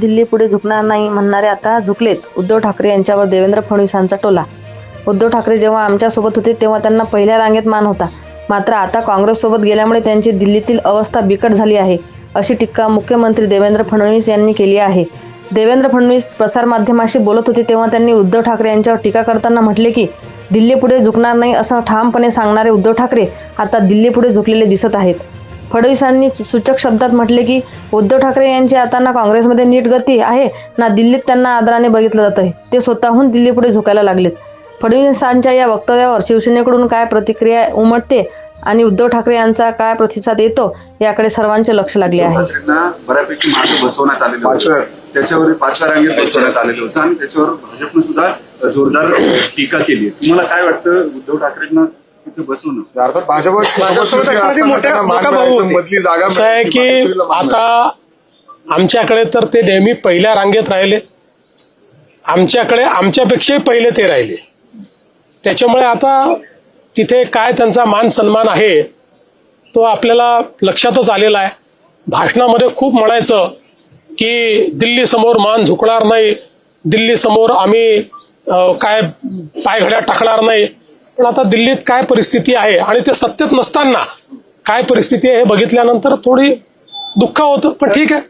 दिल्ली पुढे झुकणार नाही म्हणणारे आता झुकलेत. उद्धव ठाकरे यांच्यावर देवेंद्र फडणवीसांचा टोला. उद्धव ठाकरे जेव्हा आमच्यासोबत होते तेव्हा त्यांना पहिल्या रांगेत मान होता. मात्र आता काँग्रेससोबत गेल्यामुळे त्यांची दिल्लीतील अवस्था बिकट झाली आहे अशी टीका मुख्यमंत्री देवेंद्र फडणवीस यांनी केली आहे. देवेंद्र फडणवीस प्रसारमाध्यमाशी बोलत होते तेव्हा त्यांनी उद्धव ठाकरे यांच्यावर टीका करताना म्हटले की दिल्ली पुढे झुकणार नाही असं ठामपणे सांगणारे उद्धव ठाकरे आता दिल्ली पुढे झुकलेले दिसत आहेत. फडणवीसांनी सूचक शब्दात म्हटले की उद्धव ठाकरे यांची आता ना काँग्रेसमध्ये नीट गती आहे ना दिल्लीत त्यांना आदराने बघितलं जात आहे ते स्वतःहून दिल्लीपुढे झुकायला लागलेत. फडणवीसांच्या या वक्तव्यावर शिवसेनेकडून काय प्रतिक्रिया उमटते आणि उद्धव ठाकरे यांचा काय प्रतिसाद येतो याकडे सर्वांचे लक्ष लागले आहे. ठाकरेंना बऱ्यापैकी मागे बसवण्यात आलेलं त्याच्यावर पाचव्या रांगेत बसवण्यात आलेलं होतं. आणि त्याच्यावर भाजपनं सुद्धा जोरदार टीका केली आहे. तुम्हाला काय वाटतं उद्धव ठाकरेंना तिथे बसवणं अर्थात भाजप भाजपसोबत असणारी मोठ्या- त्यांना मान मोठा भाऊ मिळायचं, होते. मधली जागा असं आहे मिळायची, की मान आता आमच्याकडे तर ते नेहमी पहिल्या रांगेत राहिले. आमच्याकडे आमच्यापेक्षाही पहिले ते राहिले. त्याच्यामुळे आता तिथे काय त्यांचा मान सन्मान आहे तो आपल्याला लक्षातच आलेला आहे. भाषणामध्ये खूप म्हणायचं की दिल्ली समोर मान झुकणार नाही दिल्ली समोर आम्ही अं, काय पायघड्या टाकणार नाही. पण आता दिल्लीत काय परिस्थिती आहे आणि ते सत्तेत नसताना काय परिस्थिती आहे हे बघितल्यानंतर थोडी दुःख होतं पण ठीक आहे.